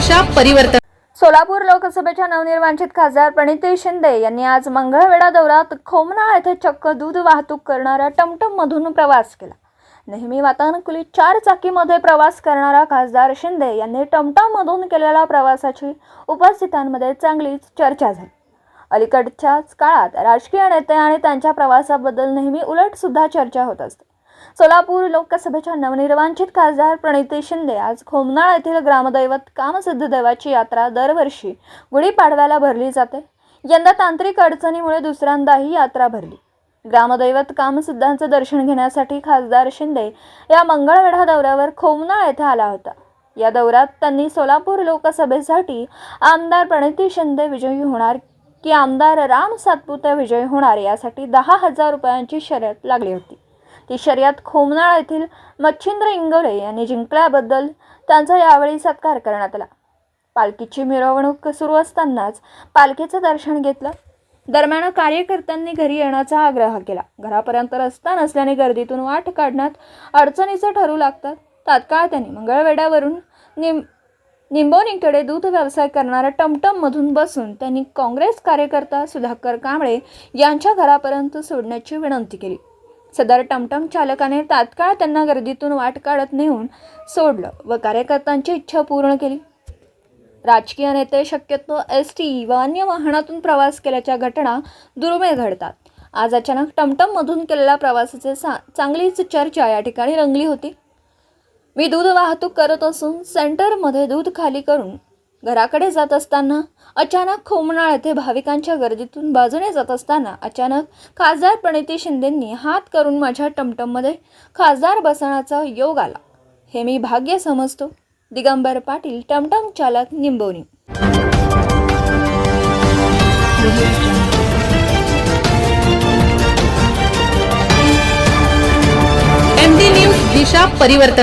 परिवर्तन. सोलापूर लोकसभेच्या नवनिर्वाचित खासदार प्रणिती शिंदे यांनी आज मंगळवेढा दौऱ्यात खोमनाळ येथे चक्क दूध वाहतूक करणाऱ्या टमटममधून प्रवास केला. नेहमी वातानुकूलित चार चाकीमध्ये प्रवास करणारा खासदार शिंदे यांनी टमटममधून केलेल्या प्रवासाची उपस्थितांमध्ये चांगलीच चर्चा झाली. अलीकडच्याच काळात राजकीय नेते आणि त्यांच्या प्रवासाबद्दल नेहमी उलट सुद्धा चर्चा होत असते. सोलापूर लोकसभेच्या नवनिर्वांचित खासदार प्रणिती शिंदे आज खोमनाळ येथील ग्रामदैवत कामसिद्ध देवाची यात्रा दरवर्षी गुढीपाडव्याला भरली जाते. यंदा तांत्रिक अडचणीमुळे दुसऱ्यांदा ही यात्रा भरली. ग्रामदैवत कामसिद्धांचं दर्शन घेण्यासाठी खासदार शिंदे या मंगळवेढा दौऱ्यावर खोमनाळ येथे आला होता. या दौऱ्यात त्यांनी सोलापूर लोकसभेसाठी आमदार प्रणिती शिंदे विजयी होणार की आमदार राम सातपुते विजयी होणार यासाठी दहा हजार रुपयांची शर्यत लागली होती. ती शर्यत खोमनाळ येथील मच्छिंद्र इंगोले यांनी जिंकल्याबद्दल त्यांचा यावेळी सत्कार करण्यात आला. पालखीची मिरवणूक सुरू असतानाच पालखीचं दर्शन घेतलं. दरम्यान कार्यकर्त्यांनी घरी येण्याचा आग्रह केला. घरापर्यंत रस्ता नसल्याने गर्दीतून वाट काढण्यात अडचणीचं ठरू लागतात तात्काळ त्यांनी मंगळवेढ्यावरून निम निंबोनीकडे दूध व्यवसाय करणाऱ्या टमटममधून बसून त्यांनी काँग्रेस कार्यकर्ता सुधाकर कांबळे यांच्या घरापर्यंत सोडण्याची विनंती केली. सदर टमटम चालकाने तात्काळ त्यांना गर्दीतून वाट काढत नेऊन सोडलं व कार्यकर्त्यांची इच्छा पूर्ण केली. राजकीय नेते शक्यतो एस टी व अन्य वाहनातून प्रवास केल्याच्या घटना दुर्मिळ घडतात. आज अचानक टमटममधून केलेल्या प्रवासाचे सा चांगलीच चर्चा या ठिकाणी रंगली होती. मी दूध वाहतूक करत असून सेंटरमध्ये दूध खाली करून घराकडे जात असताना अचानक खोमनाळ येथे भाविकांच्या गर्दीतून बाजूने जात असताना अचानक खासदार प्रणिती शिंदेंनी हात करून माझ्या टमटममध्ये खासदार बसण्याचा योग आला. हे मी भाग्य समजतो. दिगंबर पाटील टमटम चालक निंबवणी न्यूज दिशा परिवर्तन